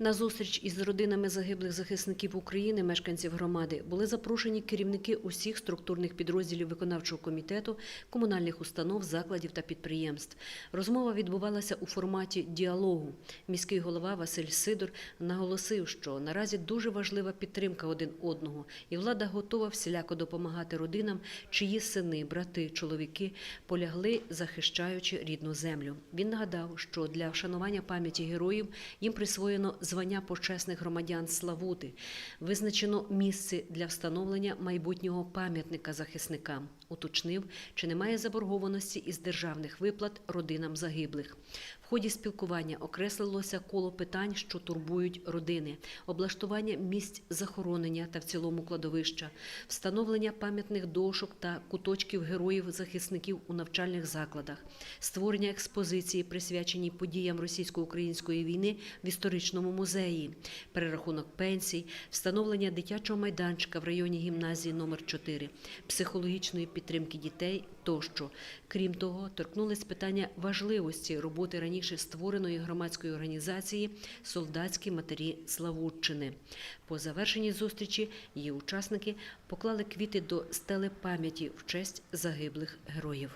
На зустріч із родинами загиблих захисників України, мешканців громади, були запрошені керівники усіх структурних підрозділів виконавчого комітету, комунальних установ, закладів та підприємств. Розмова відбувалася у форматі діалогу. Міський голова Василь Сидор наголосив, що наразі дуже важлива підтримка один одного, і влада готова всіляко допомагати родинам, чиї сини, брати, чоловіки полягли, захищаючи рідну землю. Він нагадав, що для вшанування пам'яті героїв їм присвоєно звання почесних громадян Славути. Визначено місце для встановлення майбутнього пам'ятника захисникам. Уточнив, чи немає заборгованості із державних виплат родинам загиблих. В ході спілкування окреслилося коло питань, що турбують родини, облаштування місць захоронення та в цілому кладовища, встановлення пам'ятних дошок та куточків героїв-захисників у навчальних закладах, створення експозиції, присвяченій подіям російсько-української війни в історичному музеї, перерахунок пенсій, встановлення дитячого майданчика в районі гімназії номер 4 психологічної підтримки дітей тощо. Крім того, торкнулись питання важливості роботи раніше створеної громадської організації Солдатські матері Славутчини. По завершенні зустрічі її учасники поклали квіти до стели пам'яті в честь загиблих героїв.